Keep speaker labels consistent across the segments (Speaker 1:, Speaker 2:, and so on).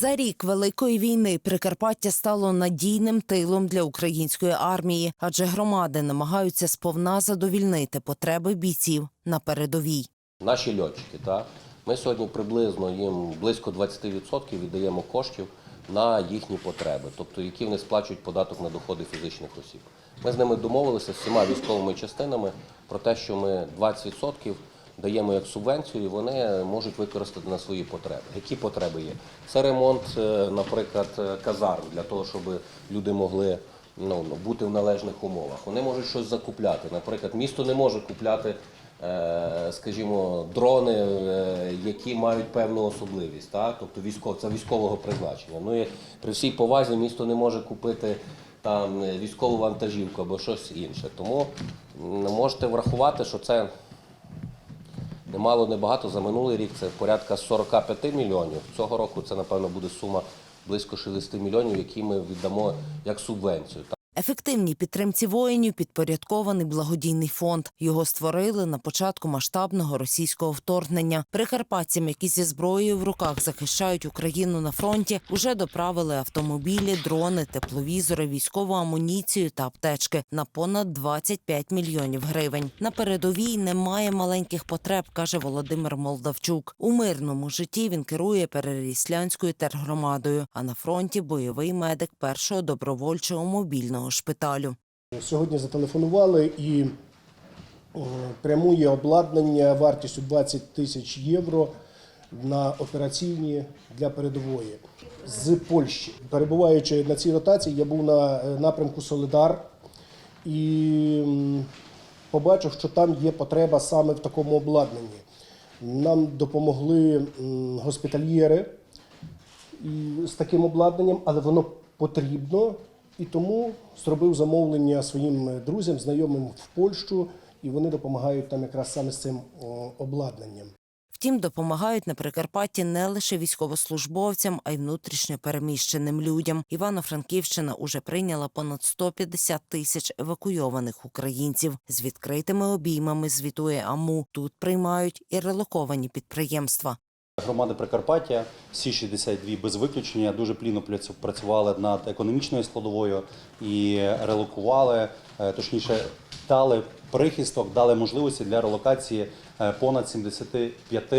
Speaker 1: За рік великої війни Прикарпаття стало надійним тилом для української армії, адже громади намагаються сповна задовільнити потреби бійців на передовій.
Speaker 2: Наші льотчики, так? Ми сьогодні приблизно їм близько 20% віддаємо коштів на їхні потреби, тобто які вони сплачують податок на доходи фізичних осіб. Ми з ними домовилися з всіма військовими частинами про те, що ми 20% даємо як субвенцію, і вони можуть використати на свої потреби. Які потреби є? Це ремонт, е, наприклад, е, казарм для того, щоб люди могли ну, бути в належних умовах. Вони можуть щось закупляти. Наприклад, місто не може купляти, е, скажімо, дрони, які мають певну особливість, так? тобто військов, це військового призначення. Ну і при всій повазі місто не може купити там військову вантажівку або щось інше. Тому можете врахувати, що це немало небагато. За минулий рік це порядка 45 мільйонів. Цього року це, напевно, буде сума близько 60 мільйонів, які ми віддамо як субвенцію.
Speaker 1: Ефективній підтримці воїнів підпорядкований благодійний фонд. Його створили на початку масштабного російського вторгнення. Прикарпатцям, які зі зброєю в руках захищають Україну на фронті, уже доправили автомобілі, дрони, тепловізори, військову амуніцію та аптечки на понад 25 мільйонів гривень. На передовій немає маленьких потреб, каже Володимир Молдавчук. У мирному житті він керує переріслянською тергромадою, а на фронті бойовий медик першого добровольчого мобільного шпиталю.
Speaker 3: Сьогодні зателефонували і е, прямує обладнання вартістю 20 тисяч євро на операційні для передової з Польщі. Перебуваючи на цій ротації, я був на е, напрямку Солидар і побачив, що там є потреба саме в такому обладнанні. Нам допомогли госпітальєри з таким обладнанням, але воно потрібно. І тому зробив замовлення своїм друзям, знайомим в Польщу, і вони допомагають там якраз саме з цим обладнанням.
Speaker 1: Втім, допомагають на Прикарпатті не лише військовослужбовцям, а й внутрішньо переміщеним людям. Івано-Франківщина уже прийняла понад 150 тисяч евакуйованих українців. З відкритими обіймами звітує АМУ. Тут приймають і релоковані підприємства.
Speaker 4: Громади Прикарпаття, всі 62 без виключення, дуже плідно працю- працювали над економічною складовою і релокували, е, точніше, дали прихисток, дали можливості для релокації е, понад 75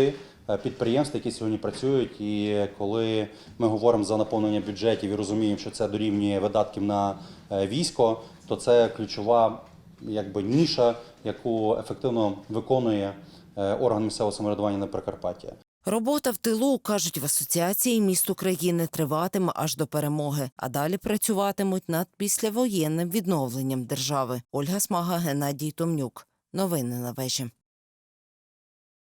Speaker 4: е, підприємств, які сьогодні працюють. І коли ми говоримо за наповнення бюджетів і розуміємо, що це дорівнює видатків на військо, то це ключова якби ніша, яку ефективно виконує орган місцевого самоврядування на Прикарпатті.
Speaker 1: Робота в тилу, кажуть в асоціації міст України, триватиме аж до перемоги, а далі працюватимуть над післявоєнним відновленням держави. Ольга Смага, Геннадій Томнюк. Новини на вежі.